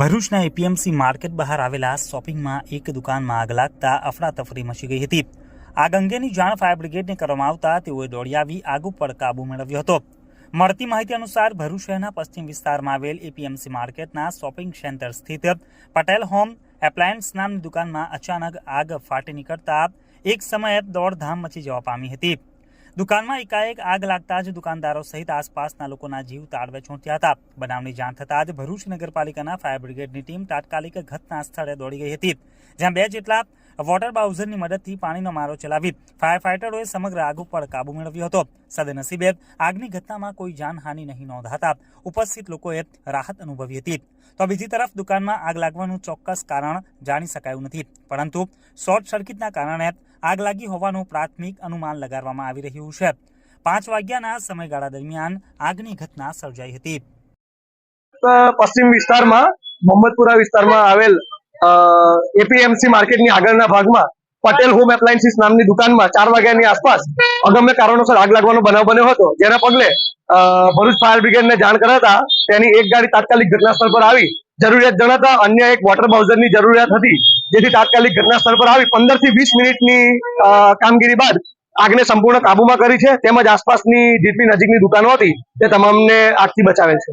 ભરૂચના APMC market બહાર આવેલા શોપિંગમાં એક દુકાનમાં આગ લાગતા અફડાતફડી મચી ગઈ હતી. આગ અંગેની જાણ ફાયર બ્રિગેડને કરવામાં આવતા તેઓએ દોડી આવી આગ ઉપર કાબુ મેળવ્યો હતો. મળતી માહિતી અનુસાર ભરૂચ શહેરના પશ્ચિમ વિસ્તારમાં આવેલ એપીએમસી માર્કેટના શોપિંગ સેન્ટર સ્થિત પટેલ હોમ એપ્લાયન્સ નામની દુકાનમાં અચાનક આગ ફાટી નીકળતા એક સમયે દોડધામ મચી જવા પામી હતી. દુકાનમાં એકાએક આગ લાગતા જ દુકાનદારો સહિત આસપાસના લોકોના જીવ તાળવે ચોંટ્યા હતા. બનાવની જાણ થતાં જ ભરૂચ નગરપાલિકાના ફાયર બ્રિગેડની ટીમ તાત્કાલિક ઘટના સ્થળે દોડી ગઈ હતી, જ્યાં બે જેટલા વોટર બાઉઝરની મદદથી પાણીનો મારો ચલાવી. ફાયર ફાઇટરોએ સમગ્ર આગ ઉપર કાબુ મેળવ્યો હતો. સદનસીબે આગની ઘટનામાં કોઈ જાનહાનિ નહીં નોંધાતા ઉપસ્થિત લોકોએ રાહત અનુભવી હતી. તો બીજી તરફ દુકાનમાં આગ લાગવાનું ચોક્કસ કારણ જાણી શકાયું નથી. પરંતુ શોર્ટ સર્કિટના કારણે આગ લાગી હોવાનું પ્રાથમિક અનુમાન લગાડવામાં આવી રહ્યું છે. પાંચ વાગ્યાના સમયગાળા દરમિયાન આગની ઘટના સર્જાઈ હતી. પશ્ચિમ વિસ્તારમાં, મોહમ્મદપુરા વિસ્તારમાં આવેલ એપીએમસી માર્કેટની આગળના ભાગમાં પટેલ હોમ એપ્લાયન્સીસ નામની દુકાનમાં ચાર વાગ્યાની આસપાસ અગમ્ય કારણોસર આગ લાગવાનો બનાવ બન્યો હતો. જેના પગલે ભરૂચ ફાયર બ્રિગેડને જાણ કરાતા તેની એક ગાડી તાત્કાલિક ઘટના સ્થળ પર આવી. જરૂરિયાત જણાતા અન્ય એક વોટર બાઉઝરની જરૂરિયાત હતી, જેથી તાત્કાલિક ઘટના સ્થળ પર આવી. પંદરથી વીસ મિનિટની કામગીરી બાદ આગને સંપૂર્ણ કાબુમાં કરી છે. તેમજ આસપાસની જેટલી નજીકની દુકાનો હતી, તે તમામને આગથી બચાવેલ છે.